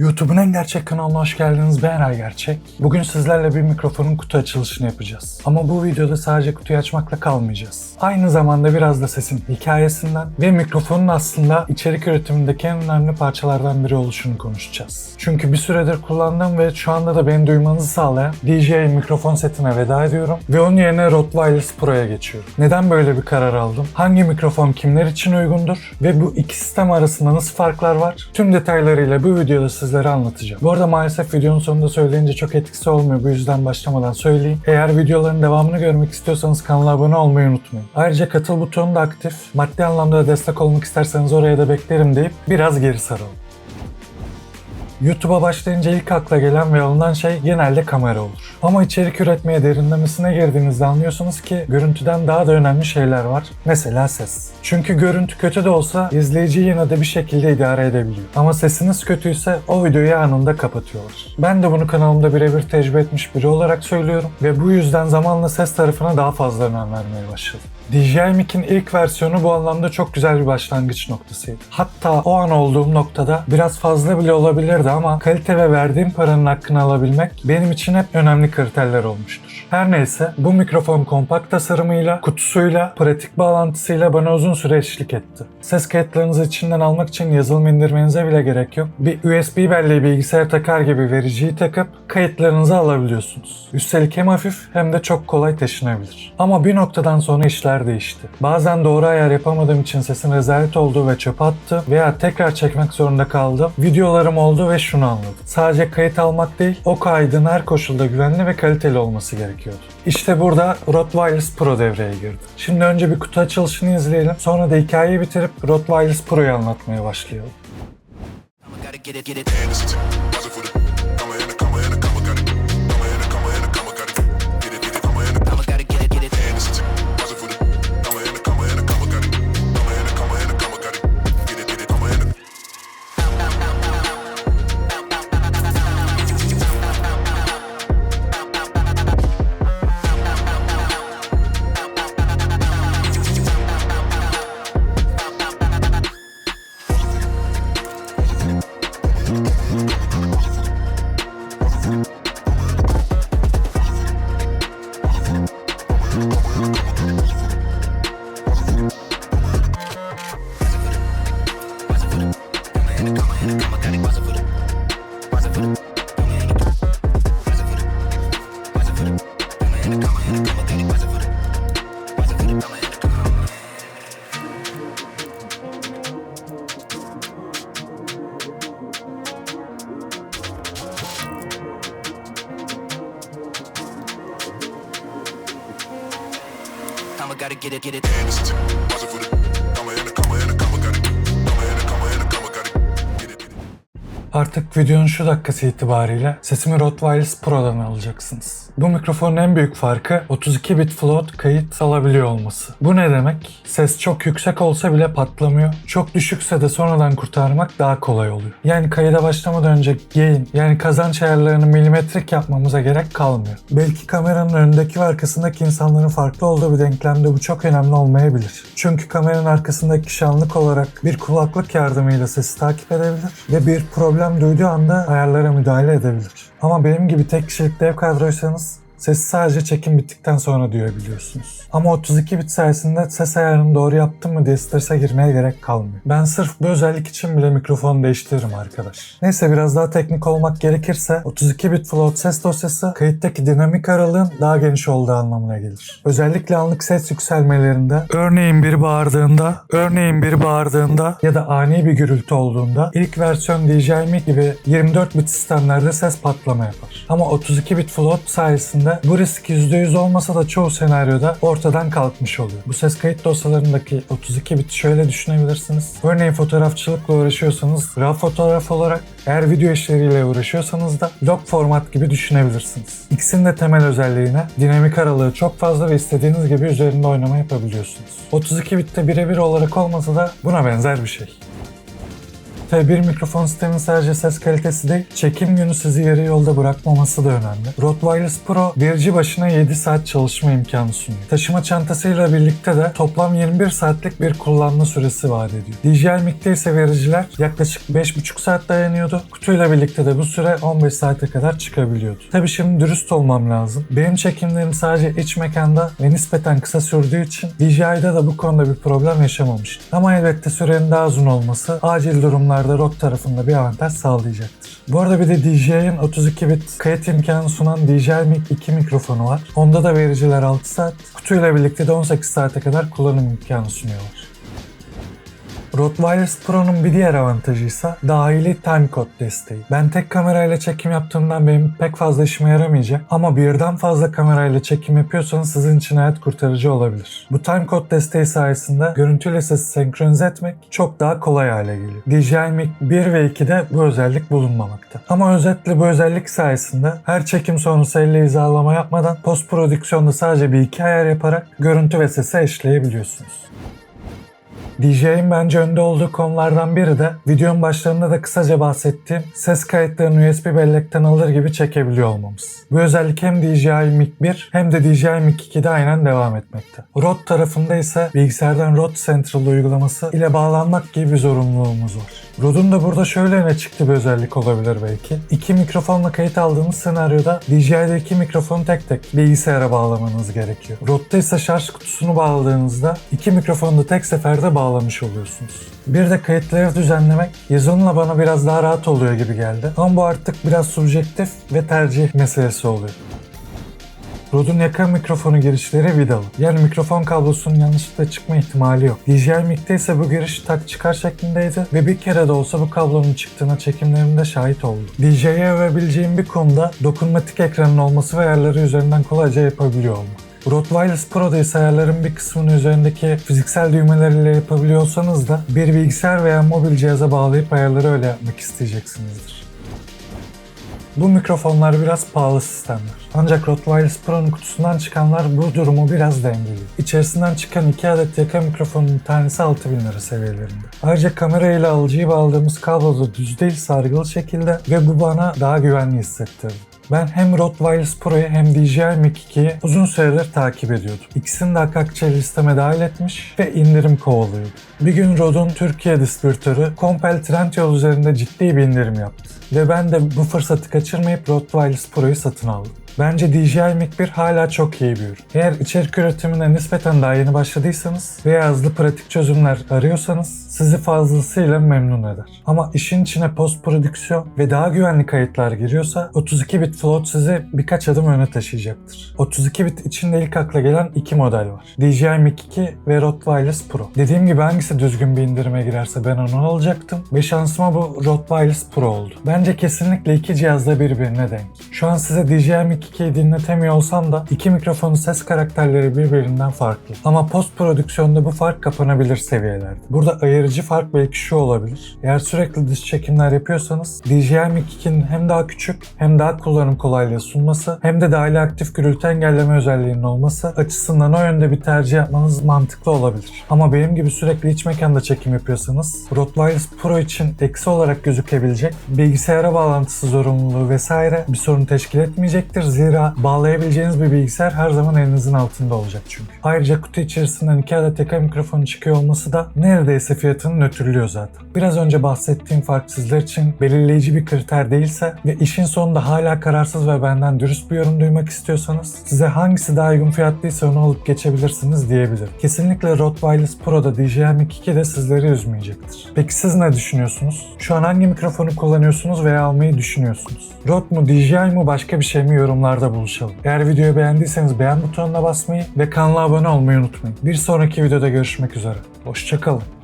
YouTube'un en gerçek kanalına hoş geldiniz. Ben Eray Gerçek. Bugün sizlerle bir mikrofonun kutu açılışını yapacağız. Ama bu videoda sadece kutuyu açmakla kalmayacağız. Aynı zamanda biraz da sesin hikayesinden ve mikrofonun aslında içerik üretimindeki en önemli parçalardan biri oluşunu konuşacağız. Çünkü bir süredir kullandığım ve şu anda da beni duymanızı sağlayan DJI mikrofon setine veda ediyorum ve onun yerine Wireless Pro'ya geçiyorum. Neden böyle bir karar aldım? Hangi mikrofon kimler için uygundur? Ve bu iki sistem arasında nasıl farklar var? Tüm detaylarıyla bu videoda sizlere anlatacağım. Bu arada maalesef videonun sonunda söyleyince çok etkisi olmuyor. Bu yüzden başlamadan söyleyeyim. Eğer videoların devamını görmek istiyorsanız kanala abone olmayı unutmayın. Ayrıca katıl butonu da aktif. Maddi anlamda da destek olmak isterseniz oraya da beklerim deyip biraz geri saralım. YouTube'a başlayınca ilk akla gelen ve alınan şey genelde kamera olur. Ama içerik üretmeye derinlemesine girdiğinizde anlıyorsunuz ki görüntüden daha da önemli şeyler var. Mesela ses. Çünkü görüntü kötü de olsa izleyici yine de bir şekilde idare edebiliyor. Ama sesiniz kötüyse o videoyu anında kapatıyorlar. Ben de bunu kanalımda birebir tecrübe etmiş biri olarak söylüyorum ve bu yüzden zamanla ses tarafına daha fazla önem vermeye başladım. DJI Mic'in ilk versiyonu bu anlamda çok güzel bir başlangıç noktasıydı. Hatta o an olduğum noktada biraz fazla bile olabilirdi ama kalite ve verdiğim paranın hakkını alabilmek benim için hep önemli kriterler olmuştur. Her neyse bu mikrofon kompakt tasarımıyla, kutusuyla, pratik bağlantısıyla bana uzun süre eşlik etti. Ses kayıtlarınızı içinden almak için yazılım indirmenize bile gerek yok. Bir USB belleği bilgisayar takar gibi vericiyi takıp kayıtlarınızı alabiliyorsunuz. Üstelik hem hafif hem de çok kolay taşınabilir. Ama bir noktadan sonra işler değişti. Bazen doğru ayar yapamadığım için sesin rezalet olduğu ve çöpe attı veya tekrar çekmek zorunda kaldım. Videolarım oldu ve şunu anladım. Sadece kayıt almak değil, o kaydın her koşulda güvenli ve kaliteli olması gerekiyordu. İşte burada Rode Wireless Pro devreye girdi. Şimdi önce bir kutu açılışını izleyelim. Sonra da hikayeyi bitirip Rode Wireless Pro'yu anlatmaya başlayalım. Gotta get it, get it. Artık videonun şu dakikası itibariyle sesimi Wireless Pro'dan alacaksınız. Bu mikrofonun en büyük farkı 32 bit float kayıt alabiliyor olması. Bu ne demek? Ses çok yüksek olsa bile patlamıyor. Çok düşükse de sonradan kurtarmak daha kolay oluyor. Yani kayıda başlamadan önce gain yani kazanç ayarlarını milimetrik yapmamıza gerek kalmıyor. Belki kameranın önündeki ve arkasındaki insanların farklı olduğu bir denklemde bu çok önemli olmayabilir. Çünkü kameranın arkasındaki kişi anlık olarak bir kulaklık yardımıyla sesi takip edebilir ve bir problem duyduğu anda ayarlara müdahale edebilir. Ama benim gibi tek kişilik dev kadroysanız Sesi sadece çekim bittikten sonra duyabiliyorsunuz. Ama 32 bit sayesinde ses ayarını doğru yaptım mı diye strese girmeye gerek kalmıyor. Ben sırf bu özellik için bile mikrofonu değiştiririm arkadaş. Neyse biraz daha teknik olmak gerekirse 32 bit float ses dosyası kayıttaki dinamik aralığın daha geniş olduğu anlamına gelir. Özellikle anlık ses yükselmelerinde örneğin biri bağırdığında, örneğin biri bağırdığında ya da ani bir gürültü olduğunda ilk versiyon DJI Mic gibi 24 bit sistemlerde ses patlama yapar. Ama 32 bit float sayesinde bu risk %100 olmasa da çoğu senaryoda ortadan kalkmış oluyor. Bu ses kayıt dosyalarındaki 32 bit şöyle düşünebilirsiniz. Örneğin fotoğrafçılıkla uğraşıyorsanız RAW fotoğraf olarak, eğer video işleriyle uğraşıyorsanız da log format gibi düşünebilirsiniz. İkisinin de temel özelliğine dinamik aralığı çok fazla ve istediğiniz gibi üzerinde oynama yapabiliyorsunuz. 32 bitte birebir olarak olmasa da buna benzer bir şey. F1 mikrofon sistemin sadece ses kalitesi değil, çekim günü sizi yarı yolda bırakmaması da önemli. Rode Wireless Pro verici başına 7 saat çalışma imkanı sunuyor. Taşıma çantasıyla birlikte de toplam 21 saatlik bir kullanma süresi vaat ediyor. DJI Mic'te ise vericiler yaklaşık 5,5 saat dayanıyordu. Kutuyla birlikte de bu süre 15 saate kadar çıkabiliyordu. Tabi şimdi dürüst olmam lazım. Benim çekimlerim sadece iç mekanda ve nispeten kısa sürdüğü için DJI'de de bu konuda bir problem yaşamamıştım. Ama elbette sürenin daha uzun olması acil durumlarda Rode tarafında bir avantaj sağlayacaktır. Bu arada bir de DJI'nin 32 bit kayıt imkanı sunan DJI Mic 2 mikrofonu var. Onda da vericiler 6 saat, kutuyla birlikte de 18 saate kadar kullanım imkanı sunuyorlar. Wireless Pro'nun bir diğer avantajı ise dahili timecode desteği. Ben tek kamerayla çekim yaptığımdan benim pek fazla işime yaramayacak ama birden fazla kamerayla çekim yapıyorsanız sizin için hayat kurtarıcı olabilir. Bu timecode desteği sayesinde görüntüyle sesi senkronize etmek çok daha kolay hale geliyor. DJI Mic 1 ve 2'de bu özellik bulunmamakta. Ama özetle bu özellik sayesinde her çekim sonrası elle hizalama yapmadan post prodüksiyonda sadece bir iki ayar yaparak görüntü ve sesi eşleyebiliyorsunuz. DJ'in bence önde olduğu konulardan biri de videonun başlarında da kısaca bahsettiğim ses kayıtlarını USB bellekten alır gibi çekebiliyor olmamız. Bu özellik hem DJI Mic 1 hem de DJI Mic 2'de aynen devam etmekte. Rode tarafında ise bilgisayardan Rode Central uygulaması ile bağlanmak gibi bir zorunluluğumuz var. Rode'un da burada şöyle öne çıktı bir özellik olabilir belki. İki mikrofonla kayıt aldığınız senaryoda DJI'de iki mikrofonu tek tek bilgisayara bağlamanız gerekiyor. Rode'da ise şarj kutusunu bağladığınızda iki mikrofonu da tek seferde bağlamış oluyorsunuz. Bir de kayıtları düzenlemek yazılımla bana biraz daha rahat oluyor gibi geldi. Ama bu artık biraz subjektif ve tercih meselesi oluyor. Rode'un yaka mikrofonu girişleri vidalı. Yani mikrofon kablosunun yanlışlıkla çıkma ihtimali yok. DJI Mic'te ise bu giriş tak çıkar şeklindeydi ve bir kere de olsa bu kablonun çıktığına çekimlerimde şahit oldum. DJI'ye övebileceğim bir konuda dokunmatik ekranın olması ve ayarları üzerinden kolayca yapabiliyor olmak. Rode Wireless Pro'da ise ayarların bir kısmını üzerindeki fiziksel düğmeleriyle yapabiliyorsanız da bir bilgisayar veya mobil cihaza bağlayıp ayarları öyle yapmak isteyeceksinizdir. Bu mikrofonlar biraz pahalı sistemler. Ancak Wireless Pro'nun kutusundan çıkanlar bu durumu biraz dengeliyor. İçerisinden çıkan iki adet yaka mikrofonun tanesi 6000 lira seviyelerinde. Ayrıca kamera ile alıcıyı bağladığımız kablo da düz değil sargılı şekilde ve bu bana daha güvenli hissettirdi. Ben hem Rode Wireless Pro'yu hem DJI Mic 2'yi uzun süredir takip ediyordum. İkisini de Akakçe listeme dahil etmiş ve indirim kovalıyordum. Bir gün Rode'un Türkiye distribütörü Compel Trendyol üzerinde ciddi bir indirim yaptı. Ve ben de bu fırsatı kaçırmayıp Rode Wireless Pro'yu satın aldım. Bence DJI Mic 1 hala çok iyi bir ürün. Eğer içerik üretimine nispeten daha yeni başladıysanız veya hızlı pratik çözümler arıyorsanız sizi fazlasıyla memnun eder. Ama işin içine post prodüksiyon ve daha güvenli kayıtlar giriyorsa 32 bit float sizi birkaç adım öne taşıyacaktır. 32 bit içinde ilk akla gelen iki model var. DJI Mic 2 ve Rode Wireless Pro. Dediğim gibi hangisi düzgün bir indirime girerse ben onu alacaktım ve şansıma bu Rode Wireless Pro oldu. Bence kesinlikle iki cihaz da birbirine denk. Şu an size DJI Mic 2'yi dinletemiyor olsam da iki mikrofonun ses karakterleri birbirinden farklı. Ama post prodüksiyonda bu fark kapanabilir seviyelerde. Burada ayırıcı fark belki şu olabilir. Eğer sürekli dış çekimler yapıyorsanız DJI Mic 2'nin hem daha küçük hem daha kullanım kolaylığı sunması hem de dahili aktif gürültü engelleme özelliğinin olması açısından o yönde bir tercih yapmanız mantıklı olabilir. Ama benim gibi sürekli iç mekanda çekim yapıyorsanız Wireless Pro için eksi olarak gözükebilecek bilgisayara bağlantısı zorunluluğu vesaire bir sorun teşkil etmeyecektir. Zira bağlayabileceğiniz bir bilgisayar her zaman elinizin altında olacak çünkü. Ayrıca kutu içerisinden iki adet yaka mikrofonu çıkıyor olması da neredeyse fiyatını nötrlüyor zaten. Biraz önce bahsettiğim fark için belirleyici bir kriter değilse ve işin sonunda hala kararsız ve benden dürüst bir yorum duymak istiyorsanız size hangisi daha uygun fiyatlıysa onu alıp geçebilirsiniz diyebilirim. Kesinlikle Rode Wireless Pro'da DJI Mic 2 de sizleri üzmeyecektir. Peki siz ne düşünüyorsunuz? Şu an hangi mikrofonu kullanıyorsunuz veya almayı düşünüyorsunuz? Rode mu, DJI mu başka bir şey mi yorumlarda buluşalım. Eğer videoyu beğendiyseniz beğen butonuna basmayı ve kanala abone olmayı unutmayın. Bir sonraki videoda görüşmek üzere. Hoşçakalın.